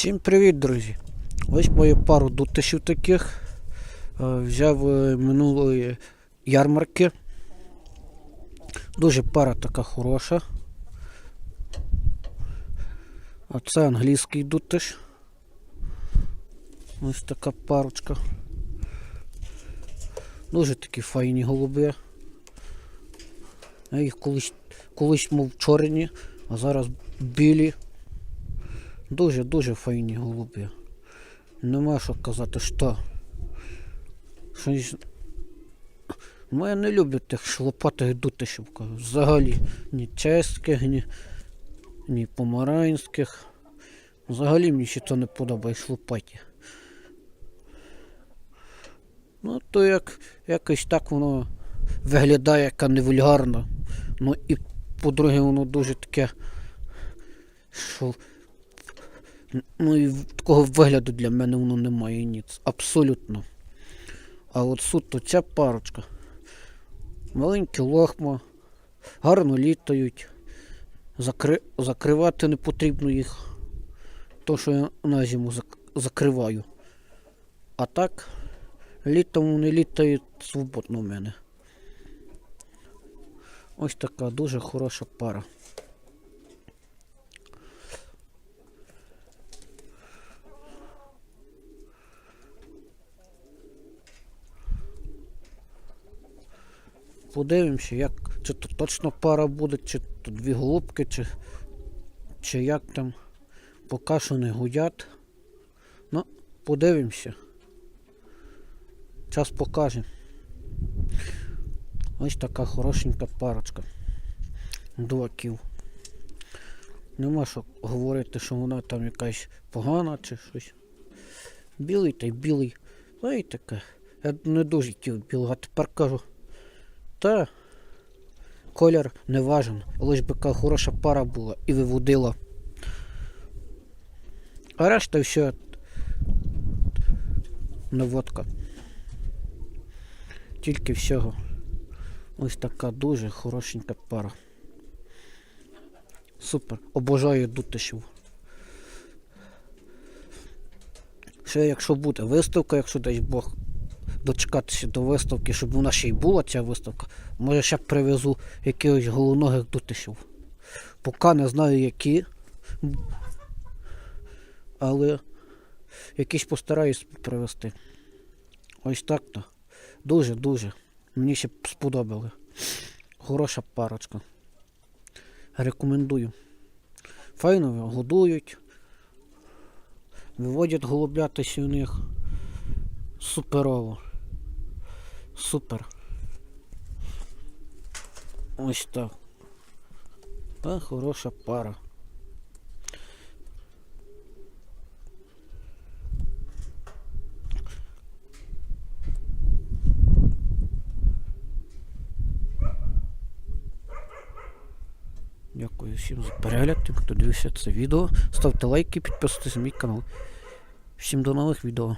Всім привіт, друзі! Ось маю пару дутишів таких. Е, Взяв е, минулої ярмарки. Дуже пара така хороша. А це англійський дутиш. Ось така парочка. Дуже такі файні голуби. Я їх колись, колись мов чорні, а зараз білі. Дуже-дуже файні голуби. Нема що казати, що. Щось... Ну, я не люблю тих шлопатих дутишів. кажу. Взагалі. Ні чеських, ні, ні помаранських. Взагалі мені ще то не подобає шлопаті. Ну, то як якось так воно виглядає, яка не вульгарна. Ну і по-друге, воно дуже таке. Що Ну і такого вигляду для мене воно немає ніц. Абсолютно. А от суто ця парочка. Маленькі лохма, гарно літають. Закри... Закривати не потрібно їх. То, що я на зиму зак... закриваю. А так, літом вони літають свободно в мене. Ось така дуже хороша пара. Подивимося, як, чи то точно пара буде, чи то дві голубки, чи, чи як там. Поки що не гудять. Ну, подивимося. Час покаже. Ось така хорошенька парочка. Дуваків. Нема що говорити, що вона там якась погана чи щось. Білий та й білий. Знаєте, таке. Я не дуже хотів білого, а тепер кажу. Та колір не важен, лиш би хороша пара була і виводила. А решта все наводка. Тільки всього. Ось така дуже хорошенька пара. Супер. Обожаю дутишів. Ще якщо буде виставка, якщо дай Бог дочекатися до виставки, щоб нас ще й була ця виставка. Може ще привезу якихось головногих дутишів. Поки не знаю які. Але якісь постараюсь привезти. Ось так то. Дуже-дуже. Мені ще сподобали. Хороша парочка. Рекомендую. Файно годують. Виводять голублятися у них. Суперово. Супер. Ось так. Та хороша пара. Дякую всім за перегляд, тим, хто дивився це відео. Ставте лайки, підписуйтесь на мій канал. Всім до нових відео.